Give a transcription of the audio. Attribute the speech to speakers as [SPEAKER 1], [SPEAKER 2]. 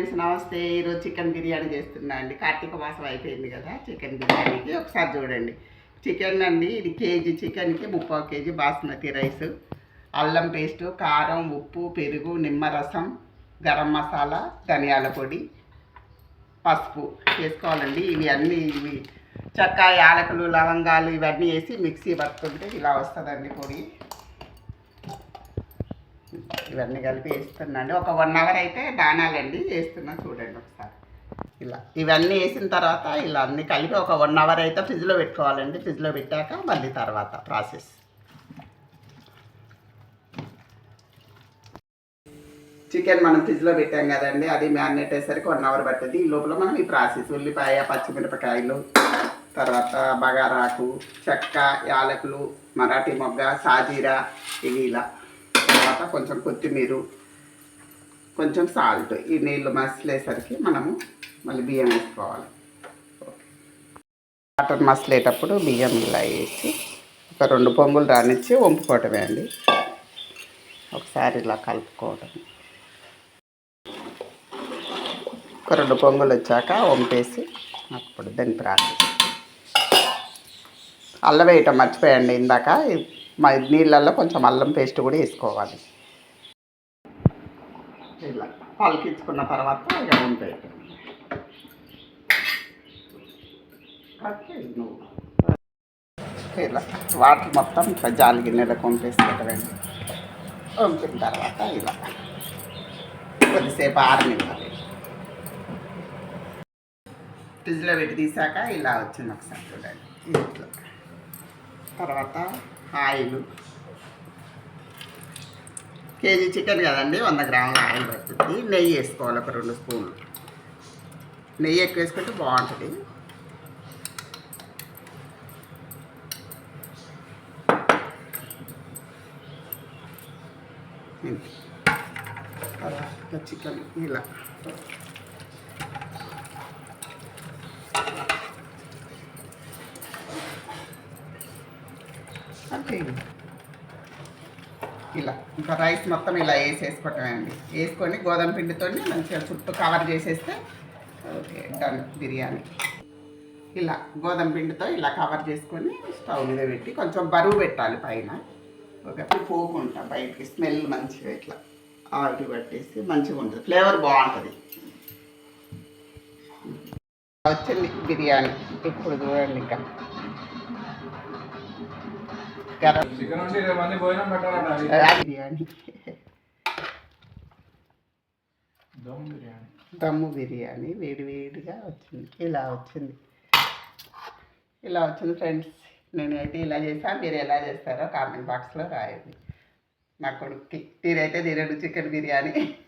[SPEAKER 1] Friends నమస్తే ఈరోజు chicken biryani చేస్తున్నా అండి. కార్తీక మాసం అయిపోయింది కదా చికెన్ బిర్యానీకి ఒకసారి చూడండి. చికెన్ అండి ఇది కేజీ చికెన్కి ముప్పై కేజీ బాస్మతి రైస్. అల్లం పేస్టు కారం ఉప్పు పెరుగు నిమ్మరసం గరం మసాలా ధనియాల పొడి పసుపు వేసుకోవాలండి. ఇవి అన్నీ ఇవి చక్క యాలకులు లవంగాలు ఇవన్నీ వేసి మిక్సీ పట్టుకుంటే ఇలా వస్తుందండి పొడి. ఇవన్నీ కలిపి వేస్తున్నాండి ఒక వన్ అవర్ అయితే దానాలండి వేస్తున్నా చూడండి ఒకసారి. ఇలా ఇవన్నీ వేసిన తర్వాత ఇలా అన్నీ కలిపి ఒక వన్ అవర్ అయితే ఫ్రిడ్జ్లో పెట్టుకోవాలండి. ఫ్రిడ్జ్లో పెట్టాక మళ్ళీ తర్వాత ప్రాసెస్ చికెన్ మనం ఫ్రిడ్జ్లో పెట్టాం కదండి. అది మ్యారినేట్ అయ్యేసరికి వన్ అవర్ పడుతుంది. ఈ లోపల మనం ఈ ప్రాసెస్ ఉల్లిపాయ పచ్చిమిరపకాయలు తర్వాత బగారాకు చెక్క యాలకులు మరాఠీ మొగ్గ సాజీరా ఇవి ఇలా. తర్వాత కొంచెం కొత్తిమీర కొంచెం సాల్ట్ ఈ నీళ్ళు మసిలేసరికి మనము మళ్ళీ బియ్యం వేసుకోవాలి. వాటర్ మసిలేటప్పుడు బియ్యం ఇలా వేసి ఒక రెండు పొంగులు రానిచ్చి వంపుకోవటమే అండి. ఒకసారి ఇలా కలుపుకోవటం. ఒక రెండు పొంగులు వచ్చాక వంపేసి అప్పుడు దాని ప్రాసెస్. అల్లం వేయటం మర్చిపోయండి ఇందాక. నీళ్ళల్లో కొంచెం అల్లం పేస్ట్ కూడా వేసుకోవాలి. ఇలా పలికించుకున్న తర్వాత ఇక ఉంటాయి నువ్వు ఇలా వాటర్ మొత్తం ఇట్లా జాలి గిన్నెలకు వంపేసి పెట్టండి వంపిన తర్వాత ఇలా కొద్దిసేపు ఆరనివ్వాలి. ఫ్రిడ్జ్లో పెట్టి తీసాక ఇలా వచ్చింది ఒకసారి చూడండి. ఇట్లా. తర్వాత ఆయిల్. కేజీ చికెన్ కదండి వంద గ్రాముల ఆయిల్ పడుతుంది. నెయ్యి వేసుకోవాలి ఒక రెండు స్పూన్లు. నెయ్యి ఎక్కువ వేసుకుంటే బాగుంటుంది. చికెన్ ఇలా. అంతే ఇలా ఇంకా రైస్ మొత్తం ఇలా వేసేసుకోవటమే అండి వేసుకొని గోధుమ పిండితో మంచిగా చుట్టూ కవర్ చేసేస్తే ఓకే డన్ బిర్యానీ. ఇలా గోధుమ పిండితో ఇలా కవర్ చేసుకొని స్టవ్ మీద పెట్టి కొంచెం బరువు పెట్టాలి పైన. ఒకటి పోకుండా బయటికి స్మెల్ మంచిగా ఇట్లా ఆవిరి పట్టేసి మంచిగా ఉంటుంది. ఫ్లేవర్ బాగుంటుంది. వచ్చింది బిర్యానీ. ఇప్పుడు చూడండి ఇంకా. దమ్ము బిర్యానీ. వేడి వేడిగా వచ్చింది. ఇలా వచ్చింది. ఇలా వచ్చింది ఫ్రెండ్స్. నేనైతే ఇలా చేశాను. మీరు ఎలా చేస్తారో కామెంట్ బాక్స్లో రాయండి. నా కొడుక్కి. తీరైతే తినడు చికెన్ బిర్యానీ.